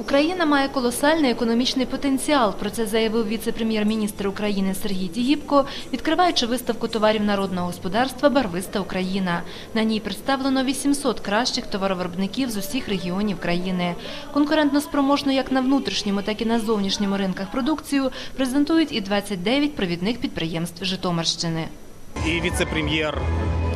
Україна має колосальний економічний потенціал. Про це заявив віце-прем'єр-міністр України Сергій Тігіпко, відкриваючи виставку товарів народного господарства Барвиста Україна. На ній представлено 800 кращих товаровиробників з усіх регіонів країни. Конкурентно спроможну як на внутрішньому, так і на зовнішньому ринках продукцію презентують і 29 провідних підприємств Житомирщини. і віце-прем'єр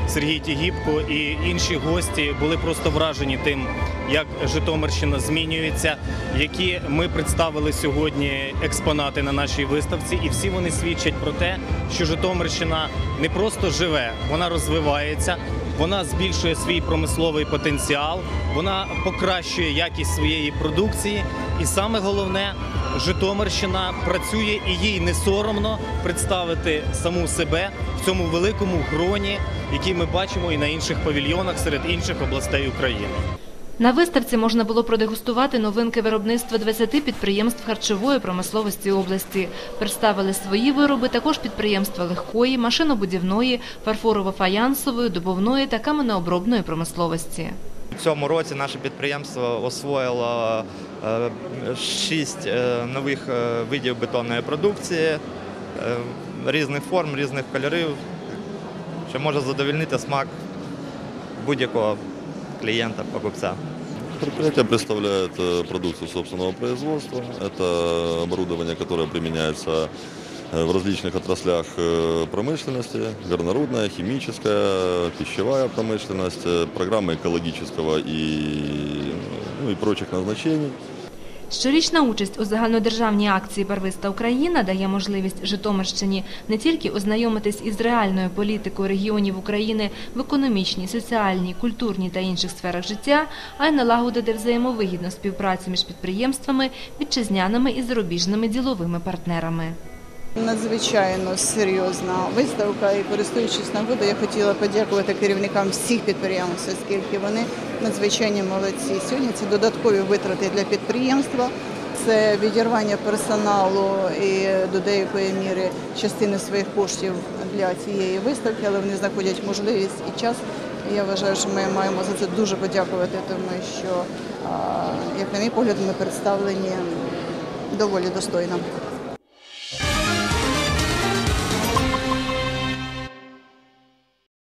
Сергій Тігіпко, і інші гості були просто вражені тим, як Житомирщина змінюється, які ми представили сьогодні експонати на нашій виставці, і всі вони свідчать про те, що Житомирщина не просто живе, вона розвивається. Вона збільшує свій промисловий потенціал, вона покращує якість своєї продукції, і саме головне, Житомирщина працює і їй не соромно представити саму себе в цьому великому гроні, який ми бачимо і на інших павільйонах серед інших областей України. На виставці можна було продегустувати новинки виробництва 20 підприємств харчової промисловості області. Представили свої вироби також підприємства легкої, машинобудівної, фарфорово-фаянсової, добувної та каменеобробної промисловості. У цьому році наше підприємство освоїло е, шість е, нових е, видів бетонної продукції різних форм, різних кольорів, що може задовольнити смак будь-якого клієнта, покупця. Предприятие представляет э, продукцию собственного производства. Это оборудование, которое применяется э, в различных отраслях э, промышленности, горнорудная, химическая, пищевая промышленность, программы экологического и, ну, и прочих назначений. Щорічна участь у загальнодержавній акції Барвиста Україна дає можливість Житомирщині не тільки ознайомитись із реальною політикою регіонів України в економічній, соціальній, культурній та інших сферах життя, а й налагодити взаємовигідну співпрацю між підприємствами, вітчизняними і зарубіжними діловими партнерами. Надзвичайно серйозна виставка і користуючись нагодою, я хотіла подякувати керівникам всіх підприємств, оскільки вони надзвичайні молодці. Сьогодні це додаткові витрати для підприємства, це відірвання персоналу і до деякої міри частини своїх коштів для цієї виставки, але вони знаходять можливість і час. Я вважаю, що ми маємо за це дуже подякувати, тому що, як на мій погляд, ми представлені доволі достойно.